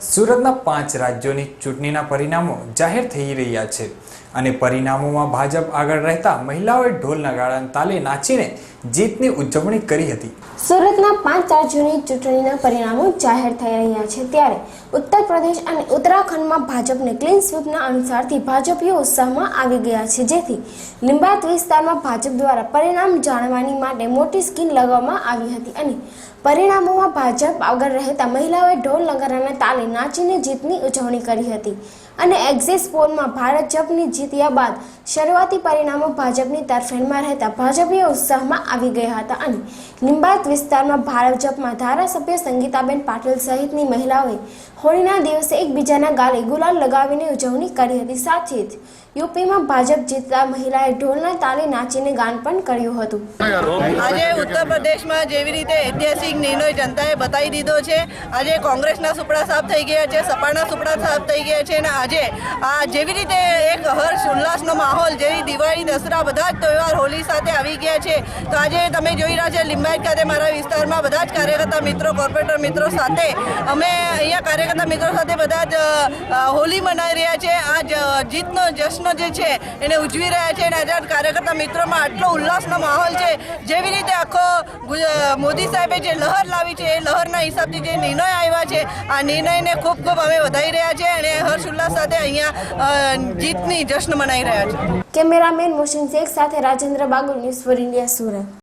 સુરતના પાંચ રાજ્યોની ચૂંટણીના પરિણામો જાહેર થઈ રહ્યા છે. અને પરિણામોમાં ભાજપ આગળ રહેતા મહિલાઓએ ઢોલ નગાડાના તાલે નાચીને જીતની ઉજવણી કરી હતી. સુરતના પાંચ રાજ્યોની ચૂંટણીના પરિણામો જાહેર થઈ રહ્યા છે ત્યારે ઉત્તર પ્રદેશ અને ઉત્તરાખંડમાં ભાજપને ક્લીન સ્વીપના અનુસારથી ભાજપીઓ ઉત્સાહમાં આવી ગયા છે. જેથી લિંબાયત વિસ્તારમાં ભાજપ દ્વારા પરિણામ જાણવાની માટે મોટી સ્કીન લગાવવામાં આવી હતી અને પરિણામોમાં ભાજપ આગળ રહેતા મહિલાઓએ ઢોલ નગારાના તાલે નાચીને જીતની ઉજવણી કરી હતી. અને એક્ઝિટ પોલમાં ભારત જપની જીત્યા બાદ શરૂઆતી પરિણામો ભાજપની તરફેણમાં રહેતા ભાજપીય ઉત્સાહમાં આવી ગયા હતા અને લિંબાયત વિસ્તારમાં ભારત જપમાં ધારાસભ્ય સંગીતાબેન પાટીલ સહિતની મહિલાઓએ હોળીના દિવસે એકબીજાના ગાલે ગુલાલ લગાવીને ઉજવણી કરી હતી. સાથે જ યુપીમાં ભાજપ જીતતા મહિલાએ ઢોલના તાલે નાચીને ગાન પણ કર્યું હતું. આજે ઉત્તર પ્રદેશમાં જેવી રીતે ઐતિહાસિક નિર્ણય જનતાએ બતાવી દીધો છે, આજે કોંગ્રેસના સુપડા સાફ થઈ ગયા છે, સપાના સુપડા સાફ થઈ ગયા છે, અને આજે આ જેવી રીતે એક હર્ષ, ઉલ્લાસનો માહોલ, જેવી દિવાળી, દસરા, બધા જ તહેવાર હોલી સાથે આવી ગયા છે. તો આજે તમે જોઈ રહ્યા છે, લિંબાયત ખાતે મારા વિસ્તારમાં બધા જ કાર્યકર્તા મિત્રો, કોર્પોરેટર મિત્રો સાથે, અમે અહીંયા કાર્યકર્તા મિત્રો સાથે બધા જ હોળી મનાવી રહ્યા છે. આ જીતનો જશ્ન જે છે એને ઉજવી રહ્યા છે અને આઝાદ કાર્યકર્તા મિત્રોમાં આટલો ઉલ્લાસનો માહોલ છે. જેવી રીતે આખો મોદી સાહેબે જે લહર લાવી છે, એ લહરના હિસાબથી જે નિર્ણય આવ્યા છે, આ નિર્ણયને ખૂબ ખૂબ અમે વધાવી રહ્યા છે અને હર્ષ ઉલ્લાસ સાથે અહીંયા જીતની જશ્ન મનાવી રહ્યા છે. કેમેરામેન મોશન શેખ સાથે Rajendra Bagu news for India Surat.